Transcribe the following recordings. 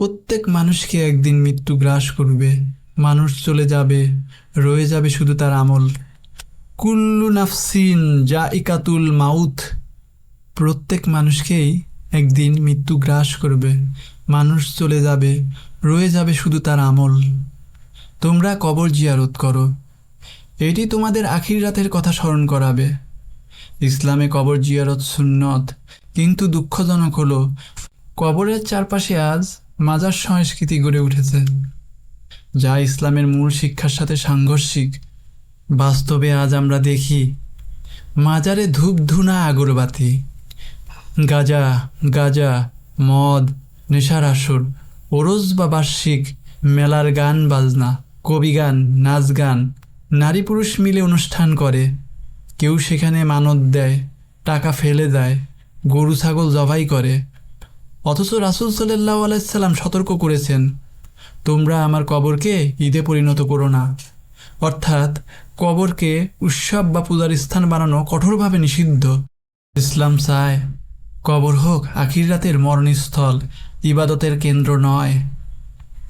প্রত্যেক মানুষকে একদিন মৃত্যু গ্রাস করবে। মানুষ চলে যাবে, রয়ে যাবে শুধু তার আমল। কুল্লু নাফসিন যা ইকাতুল মাউথ প্রত্যেক মানুষকেই একদিন মৃত্যু গ্রাস করবে। মানুষ চলে যাবে, রয়ে যাবে শুধু তার আমল। তোমরা কবর জিয়ারত করো। এটি তোমাদের আখির রাতের কথা স্মরণ করাবে। ইসলামে কবর জিয়ারত সুন্নত, কিন্তু দুঃখজনক হলো, কবরের চারপাশে আজ মাজার সংস্কৃতি গড়ে উঠেছে, যা ইসলামের মূল শিক্ষার সাথে সাংঘর্ষিক। বাস্তবে আজ আমরা দেখি, মাজারে ধূপ, ধুনা, আগরবাতি, গাজা গাজা, মদ, নেশার আসর ওরস বা বার্ষিক মেলার গান, বাজনা, কবি গান, নাচ গান, নারী পুরুষ মিলে অনুষ্ঠান করে। কেউ সেখানে মানত দেয়, টাকা ফেলে দেয়, গরু, ছাগল জবাই করে। অথচ রাসুল সাল্লাহ আলাইসাল্লাম সতর্ক করেছেন, তোমরা আমার কবরকে ঈদে পরিণত করো না। অর্থাৎ, কবরকে উৎসব বা পূজার স্থান বানানো কঠোরভাবে নিষিদ্ধ। ইসলাম চায়, কবর হোক আখির রাতের মরণস্থল, ইবাদতের কেন্দ্র নয়।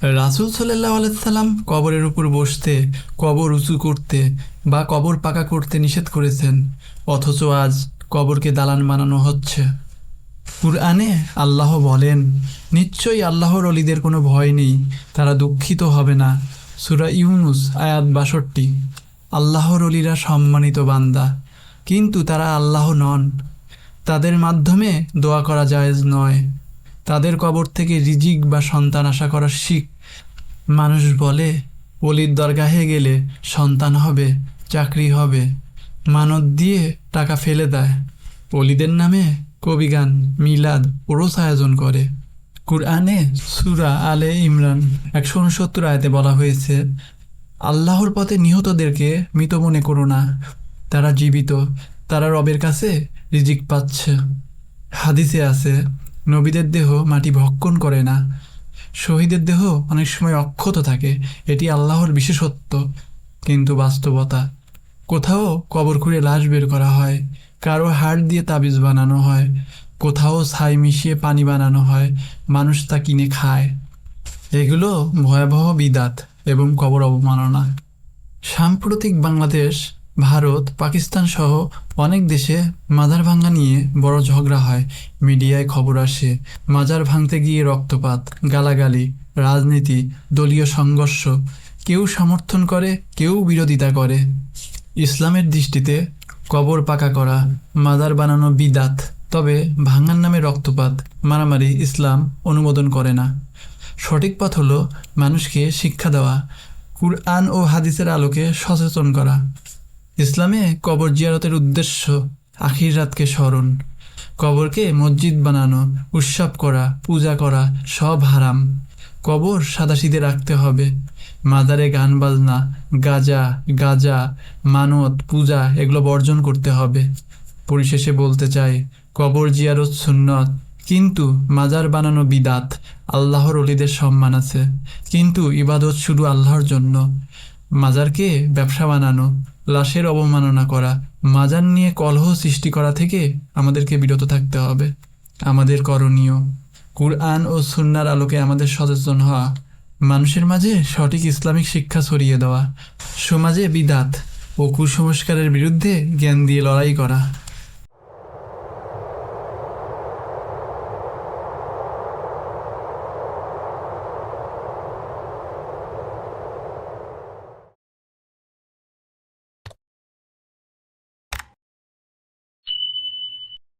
রাসুল সাল্লাহ আলাইসাল্লাম কবরের উপর বসতে, কবর উঁচু করতে বা কবর পাকা করতে নিষেধ করেছেন, অথচ আজ কবরকে দালান বানানো হচ্ছে। কুরআনে আল্লাহ বলেন, নিশ্চয়ই আল্লাহর অলিদের কোনো ভয় নেই, তারা দুঃখিত হবে না। সুরা ইউনুস, আয়াত বাষট্টি। আল্লাহর অলিরা সম্মানিত বান্দা, কিন্তু তারা আল্লাহ নন। তাদের মাধ্যমে দোয়া করা জায়েজ নয়। তাদের কবর থেকে রিজিক বা সন্তান আশা করা শিখ। মানুষ বলে, অলির দরগাহে গেলে সন্তান হবে, চাকরি হবে, মানত দিয়ে টাকা ফেলে দেয়। অলিদের নামে কবিগান মিলাদ ওরস আয়োজন করে। কুরআনে সুরা আলে ইমরান একশো উনসত্তর আয়তে বলা হয়েছে, আল্লাহর পথে নিহতদেরকে মৃত মনে করো না। তারা জীবিত, তারা রবের কাছে রিজিক পাচ্ছে। হাদিসে আছে, নবীদের দেহ মাটি ভক্ষণ করে না। শহীদের দেহ অনেক সময় অক্ষত থাকে। এটি আল্লাহর বিশেষত্ব, কিন্তু বাস্তবতা কোথাও কবর খুঁড়ে লাশ বের করা হয়, কারও হাড় দিয়ে তাবিজ বানানো হয়, কোথাও ছাই মিশিয়ে পানি বানানো হয়, মানুষ তা কিনে খায়। এগুলো ভয়াবহ বিদাত এবং কবর অবমাননা। সাম্প্রতিক বাংলাদেশ, ভারত, পাকিস্তান সহ অনেক দেশে মাজার ভাঙ্গা নিয়ে বড় ঝগড়া হয়, মিডিয়ায় খবর আসে, মাজার ভাঙতে গিয়ে রক্তপাত, গালাগালি, রাজনীতি, দলীয় সংঘর্ষ, কেউ সমর্থন করে, কেউ বিরোধিতা করে। ইসলামের দৃষ্টিতে কবর পাকা করা মাজার বানানো বিদাত, তবে ভাঙার নামে রক্তপাত, মারামারি ইসলাম অনুমোদন করে না। সঠিক পথ হলো মানুষকে শিক্ষা দেওয়া, কুরআন ও হাদিসের আলোকে সচেতন করা। ইসলামে কবর জিয়ারতের উদ্দেশ্য আখির রাতকে স্মরণ। কবরকে মসজিদ বানানো, উৎসব করা, পূজা করা সব হারাম। কবর সাদাসিদে রাখতে হবে। মাদারে গান বাজনা, গাজা গাজা, মানত, পূজা এগুলো বর্জন করতে হবে। পরিশেষে বলতে চাই, কবর জিয়ারত সুন্নত। কিন্তু মাজার বানানো বিদাত, আল্লাহর অলিদের সম্মান আছে। কিন্তু ইবাদত শুধু আল্লাহর জন্য। মাজারকে ব্যবসা বানানো, লাশের অবমাননা করা, মাজার নিয়ে কলহ সৃষ্টি করা থেকে আমাদেরকে বিরত থাকতে হবে। আমাদের করণীয়, কুরআন ও সুন্নার আলোকে আমাদের সচেতন হওয়া। মানুষের মাঝে সঠিক ইসলামিক শিক্ষা ছড়িয়ে দেওয়া, সমাজে বিদাত ও কুসংস্কারের বিরুদ্ধে জ্ঞান দিয়ে লড়াই করা।